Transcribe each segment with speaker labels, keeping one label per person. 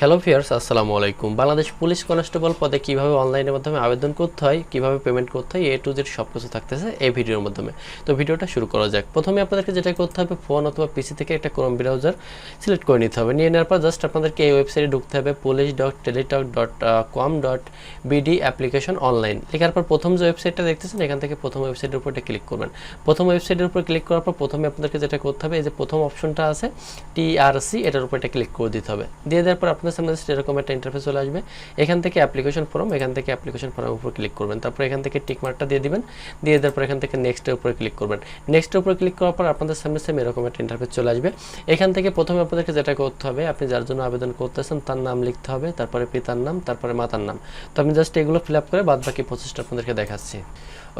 Speaker 1: Hello fierce আসসালামু আলাইকুম। Bangladesh police constable পদে কীভাবে অনলাইনের মাধ্যমে আবেদন করতে হয়, কীভাবে পেমেন্ট করতে হয় এ টু জেড সব কিছু থাকতেছে এই ভিডিওর মাধ্যমে। তো ভিডিওটা শুরু করা যাক। প্রথমে আপনাদেরকে যেটা করতে হবে ফোন অথবা পিসি থেকে একটা ক্রোম ব্রাউজার সিলেক্ট করে নিতে হবে। নিয়ে নেওয়ার পর জাস্ট আপনাদেরকে এই ওয়েবসাইটে ঢুকতে হবে police dot teletalk dot com dot BD application online লেখার পর প্রথম যে ওয়েবসাইটটা দেখতেছেন, এখান থেকে প্রথম ওয়েবসাইটের উপর ক্লিক করবেন। প্রথম ওয়েবসাইটের উপর ক্লিক করার পর প্রথমে আপনাদেরকে যেটা করতে হবে, এই যে প্রথম অপশনটা আছে টিআরসি এটার উপর এটা ক্লিক করে দিতে হবে। দিয়ে দেওয়ার পর আপনাদের সামনে এরকম একটা ইন্টারফেস চলে আসবে। এখান থেকে অ্যাপ্লিকেশন ফর্ম এখান থেকে অ্যাপ্লিকেশন ফর্মের উপর ক্লিক করবেন। তারপর এখান থেকে টিকমার্কটা দিয়ে দিবেন। দিয়ে দেওয়ার পর এখান থেকে নেক্সটের উপরে ক্লিক করবেন। নেক্সটের উপরে ক্লিক করার পর আপনাদের সামনে সেম এরকম একটা ইন্টারফেস চলে আসবে। এখান থেকে প্রথমে আপনাদেরকে যেটা করতে হবে, আপনি যার জন্য আবেদন করতেছেন তার নাম লিখতে হবে, তারপরে পিতার নাম, তারপরে মাতার নাম। তো আমি জাস্ট এগুলো ফিল আপ করে বাদ বাকি প্রসেসটা আপনাদেরকে দেখাচ্ছি।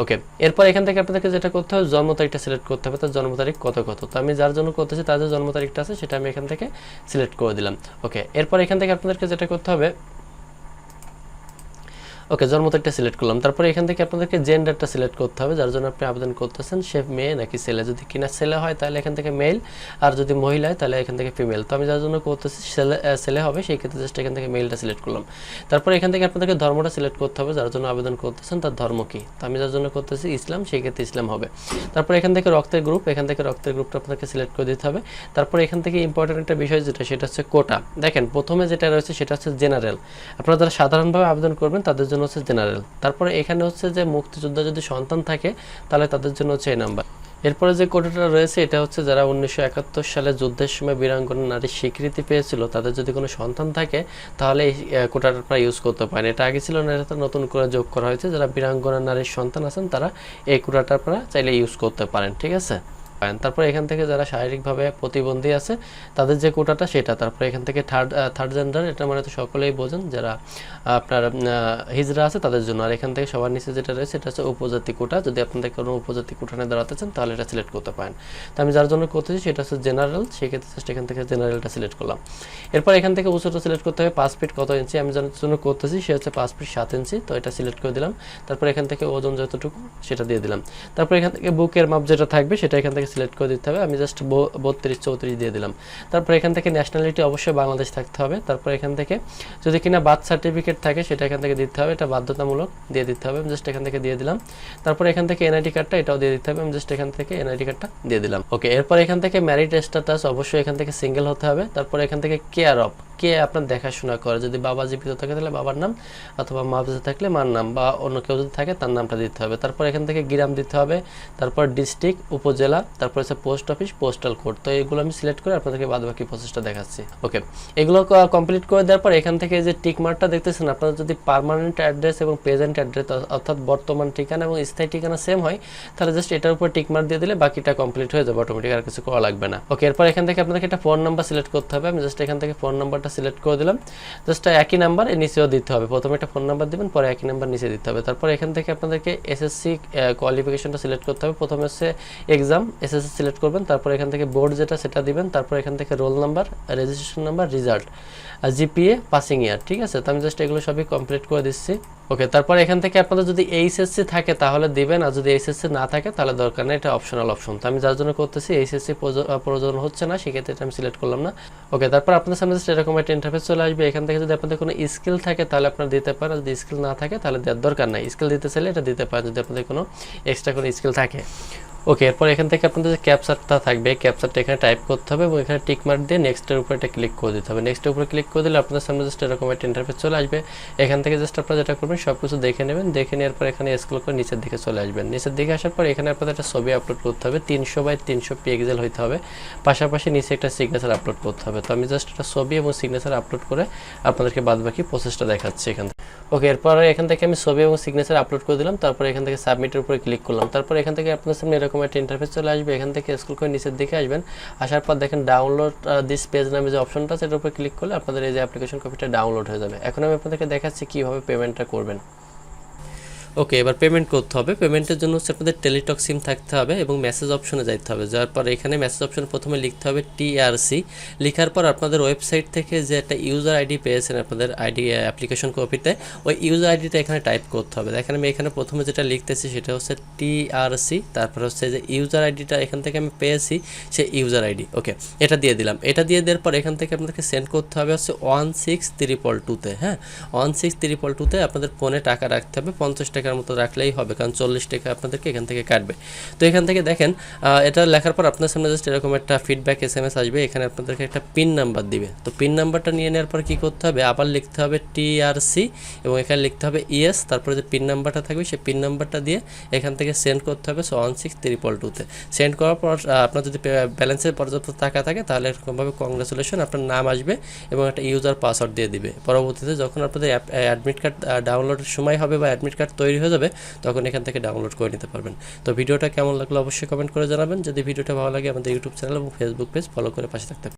Speaker 1: ওকে এরপর এখান থেকে আপনাদেরকে যেটা করতে হবে, জন্ম তারিখটা সিলেক্ট করতে হবে, তার জন্ম তারিখ কত কত? তো আমি যার জন্য করতেছি তার যে জন্ম তারিখটা আছে, সেটা আমি এখান থেকে সিলেক্ট করে দিলাম। ওকে এরপর এখান থেকে আপনাদেরকে যেটা করতে হবে ওকে জন্ম তারিখটা সিলেক্ট করলাম। তারপরে এখান থেকে আপনাদেরকে জেন্ডারটা সিলেক্ট করতে হবে, যার জন্য আপনি আবেদন করতেছেন, সে মেয়ে নাকি ছেলে। যদি কিনা ছেলে হয়, তাহলে এখান থেকে মেল আর যদি মহিলা হয়, তাহলে এখান থেকে ফিমেল তো আমি যার জন্য করতেছি, ছেলে হবে, সেই ক্ষেত্রে জাস্ট এখান থেকে মেলটা সিলেক্ট করলাম। তারপরে এখান থেকে আপনাদেরকে ধর্মটা সিলেক্ট করতে হবে, যার জন্য আবেদন করতেছেন, তার ধর্ম কি? তো আমি যার জন্য করতেছি ইসলাম, সেই ক্ষেত্রে ইসলাম হবে। তারপর এখান থেকে রক্তের গ্রুপ এখান থেকে রক্তের গ্রুপটা আপনাকে সিলেক্ট করে দিতে হবে। তারপরে এখান থেকে ইম্পর্টেন্ট একটা বিষয় যেটা, সেটা হচ্ছে কোটা দেখেন, প্রথমে যেটা রয়েছে, সেটা হচ্ছে জেনারেল আপনারা যারা সাধারণভাবে আবেদন করবেন, তাদের জন্য হচ্ছে জেনারেল। তারপরে এখানে হচ্ছে যে মুক্তিযোদ্ধা যদি সন্তান থাকে, তাহলে তাদের জন্য হচ্ছে এই নাম্বার। এরপরে যে কোটাটা রয়েছে, এটা হচ্ছে যারা উনিশশো একাত্তর সালে যুদ্ধের সময় বীরাঙ্গনা নারীর স্বীকৃতি পেয়েছিল, তাদের যদি কোনো সন্তান থাকে, তাহলে এই কোটাটা আপনারা ইউজ করতে পারেন। এটা আগে ছিল না, এটা নতুন করে যোগ করা হয়েছে। যারা বীরাঙ্গনা নারীর সন্তান আছেন, তারা এই কোটাটা আপনারা চাইলে ইউজ করতে পারেন, ঠিক আছে? পারেন। তারপর এখান থেকে যারা শারীরিকভাবে প্রতিবন্ধী আছে, তাদের যে কোটাটা সেটা। তারপর এখান থেকে থার্ড থার্ড জেন্ডার এটা মানে তো সকলেই বোঝেন, যারা আপনার হিজড়া আছে তাদের জন্য। আর এখান থেকে সবার নিচে যেটা রয়েছে, এটা হচ্ছে উপজাতি কোটা। যদি আপনাদের কোনো উপজাতি কোটানে দাঁড়াতে চান, তাহলে এটা সিলেক্ট করতে পারেন। তো আমি যার জন্য করতেছি, সেটা হচ্ছে জেনারেল সেক্ষেত্রে জাস্ট এখান থেকে জেনারেলটা সিলেক্ট করলাম। এরপর এখান থেকে উচ্চতা সিলেক্ট করতে হবে পাঁচ ফিট কত ইঞ্চি আমি যার জন্য করতেছি, সে হচ্ছে পাঁচ ফিট সাত ইঞ্চি তো এটা সিলেক্ট করে দিলাম। তারপর এখান থেকে ওজন যতটুকু, সেটা দিয়ে দিলাম। তারপর এখান থেকে বুকের মাপ যেটা থাকবে, সেটা এখান থেকে সিলেক্ট করে দিতে হবে। আমি জাস্ট বত্রিশ চৌত্রিশ দিয়ে দিলাম। তারপর এখান থেকে ন্যাশনালিটি অবশ্যই বাংলাদেশ থাকতে হবে। তারপর এখান থেকে যদি কিনা বার্থ সার্টিফিকেট থাকে, সেটা এখান থেকে দিতে হবে। এটা বাধ্যতামূলক দিয়ে দিতে হবে। আমি জাস্ট এখান থেকে দিয়ে দিলাম। তারপর এখান থেকে এনআইডি কার্ডটা এটাও দিয়ে দিতে হবে। আমি জাস্ট এখান থেকে এনআইডি কার্ডটা দিয়ে দিলাম। ওকে এরপর এখান থেকে ম্যারিড স্ট্যাটাস অবশ্যই এখান থেকে সিঙ্গেল হতে হবে। তারপর এখান থেকে কেয়ার অফ কে আপনার দেখাশোনা করে? যদি বাবা জীবিত থাকে তাহলে বাবার নাম, অথবা মা বেঁচে থাকলে মার নাম, বা অন্য কেউ যদি থাকে তার নামটা দিতে হবে। তারপর এখান থেকে গ্রাম দিতে হবে, তারপর ডিস্ট্রিক্ট, উপজেলা, তারপর হচ্ছে পোস্ট অফিস, পোস্টাল কোড তো এগুলো আমি সিলেক্ট করে আপনাদেরকে বাদ বাকি প্রসেসটা দেখাচ্ছি। ওকে, এগুলো কমপ্লিট করে দেওয়ার পর এখান থেকে যে টিক মার্কটা দেখতেছেন, আপনাদের যদি পার্মানেন্ট অ্যাড্রেস এবং প্রেজেন্ট অ্যাড্রেস অর্থাৎ বর্তমান ঠিকানা এবং স্থায়ী ঠিকানা সেম হয়, তাহলে জাস্ট এটার উপর টিক মার্ক দিয়ে দিলে বাকিটা কমপ্লিট হয়ে যাবে অটোমেটিক আর কিছু করা লাগবে না। ওকে, এরপর এখান থেকে আপনাদেরকে একটা ফোন নাম্বার সিলেক্ট করতে হবে। আমি জাস্ট এখান থেকে ফোন নাম্বারটা সিলেক্ট করে দিলাম। জাস্ট একই নাম্বার নিচেও দিতে হবে। প্রথমে একটা ফোন নাম্বার দিবেন, পরে একই নাম্বার নিচে দিতে হবে। তারপর এখান থেকে আপনাদেরকে এসএসসি কোয়ালিফিকেশনটা সিলেক্ট করতে হবে। প্রথমে হচ্ছে এক্সাম এসএসসি সিলেক্ট করবেন, তারপর এখান থেকে বোর্ড যেটা সেটা দিবেন, তারপর এখান থেকে roll number registration number result আর জিপিএ পাসিং ইয়ার ঠিক আছে? তো আমি জাস্ট এগুলো সবই কমপ্লিট করে দিচ্ছি। ওকে তারপর এখান থেকে আপনাদের যদি এইচএসসি থাকে তাহলে দিবেন, আর যদি এইচএসসি না থাকে তাহলে দরকার নেই, এটা অপশনাল অপশন তো আমি যার জন্য করতেছি এইচএসসি প্রয়োজন হচ্ছে না, সেক্ষেত্রে এটা আমি সিলেক্ট করলাম না। ওকে তারপর আপনাদের সামনে just এরকম একটা ইন্টারফেস চলে আসবে, এখান থেকে যদি আপনাদের কোনো স্কিল থাকে তাহলে আপনার দিতে পারেন যদি স্কিল না থাকে তাহলে দেওয়ার দরকার নাই। স্কিল দিতে চাইলে এটা দিতে পারেন, যদি আপনাদের কোনো এক্সট্রা কোনো স্কিল থাকে। ওকে, এরপর এখান থেকে আপনাদের যে ক্যাপচারটা থাকবে ক্যাপচারটা এখানে টাইপ করতে হবে এবং এখানে টিক মার্ক দিয়ে নেক্সটের উপরে এটা ক্লিক করে দিতে হবে। নেক্সটের উপরে ক্লিক করে দিলে আপনাদের সামনে জাস্ট এরকম একটা ইন্টারফেস চলে আসবে। এখান থেকে জাস্ট আপনারা যেটা করবেন সব কিছু দেখে নেবেন। দেখে নেওয়ার পর এখানে স্ক্রল করে নিচের দিকে চলে আসবেন। নিচের দিকে আসার পর এখানে আপনাদের একটা ছবি আপলোড করতে হবে। তিনশো বাই তিনশো পিক্সেল হইতে হবে। পাশাপাশি নিচে একটা সিগনেচার আপলোড করতে হবে। তো আমি জাস্ট একটা ছবি এবং সিগনেচার আপলোড করে আপনাদেরকে বাদবাকি প্রসেসটা দেখাচ্ছি এখান থেকে। ওকে, এরপর এখান থেকে আমি ছবি এবং সিগনেচার আপলোড করে দিলাম। তারপর এখান থেকে সাবমিটের উপরে ক্লিক করলাম। তারপর এখান থেকে আপনার সামনে এরকম একটা ইন্টারফেস চলে আসবে, এখান থেকে স্কুল করে নিচের দিকে আসবেন। আসার পর দেখেন ডাউনলোড দিস পেজ নামে যে অপশনটা এটার উপরে ক্লিক করলে আপনাদের এই যে অ্যাপ্লিকেশন কপিটা ডাউনলোড হয়ে যাবে। এখন আমি আপনাদেরকে দেখাচ্ছি কীভাবে পেমেন্টটা করবেন। ওকে এবার পেমেন্ট করতে হবে। পেমেন্টের জন্য হচ্ছে আপনাদের টেলিটক সিম থাকতে হবে এবং মেসেজ অপশনে যাইতে হবে। যাওয়ার পর এখানে মেসেজ অপশন প্রথমে লিখতে হবে টিআরসি লেখার পর আপনাদের ওয়েবসাইট থেকে যে একটা ইউজার আইডি পেয়েছেন আপনাদের আইডি অ্যাপ্লিকেশন কপিতে ওই ইউজার আইডিটা এখানে টাইপ করতে হবে। দেখেন আমি এখানে প্রথমে যেটা লিখতেছি সেটা হচ্ছে টিআরসি তারপর হচ্ছে যে ইউজার আইডিটা এখান থেকে আমি পেয়েছি সে ইউজার আইডি ওকে এটা দিয়ে দিলাম। এটা দিয়ে দেওয়ার পর এখান থেকে আপনাদেরকে সেন্ড করতে হবে হচ্ছে ওয়ান সিক্স ত্রিপল টুতে হ্যাঁ? ওয়ান সিক্স ত্রিপল টুতে আপনাদের ফোনে টাকা রাখতে হবে, পঞ্চাশ টাকার মতো রাখলেই হবে, কারণ চল্লিশ টাকা আপনাদেরকে এখান থেকে কাটবে। তো এখান থেকে দেখেন এটা লেখার পর আপনার সামনে জাস্ট এরকম একটা ফিডব্যাক এস এম এস আসবে, এখানে আপনাদেরকে একটা পিন নাম্বার দিবে। তো পিন নাম্বারটা নিয়ে নেওয়ার পর কী করতে হবে? আবার লিখতে হবে টিআরসি এবং এখানে লিখতে হবে ইএস তারপরে যে পিন নাম্বারটা থাকবে, সেই পিন নাম্বারটা দিয়ে এখান থেকে সেন্ড করতে হবে সো ওয়ান সিক্স ত্রিপল টুতে সেন্ড করার পর আপনার যদি ব্যালেন্সের পর্যাপ্ত টাকা থাকে, তাহলে এরকমভাবে কংগ্রেচুলেশন আপনার নাম আসবে এবং একটা ইউজার পাসওয়ার্ড দিয়ে দিবে। পরবর্তীতে যখন আপনাদের অ্যাডমিট কার্ড ডাউনলোডের সময় হবে বা অ্যাডমিট কার্ড তৈরি হয়ে যাবে, তখন এখান থেকে ডাউনলোড করে নিতে পারবেন। তো ভিডিওটা কেমন লাগল অবশ্যই কমেন্ট করে জানাবেন। যদি ভিডিওটা ভালো লাগে আমাদের ইউটিউব চ্যানেল এবং ফেসবুক পেজ ফলো করে পাশে থাকতে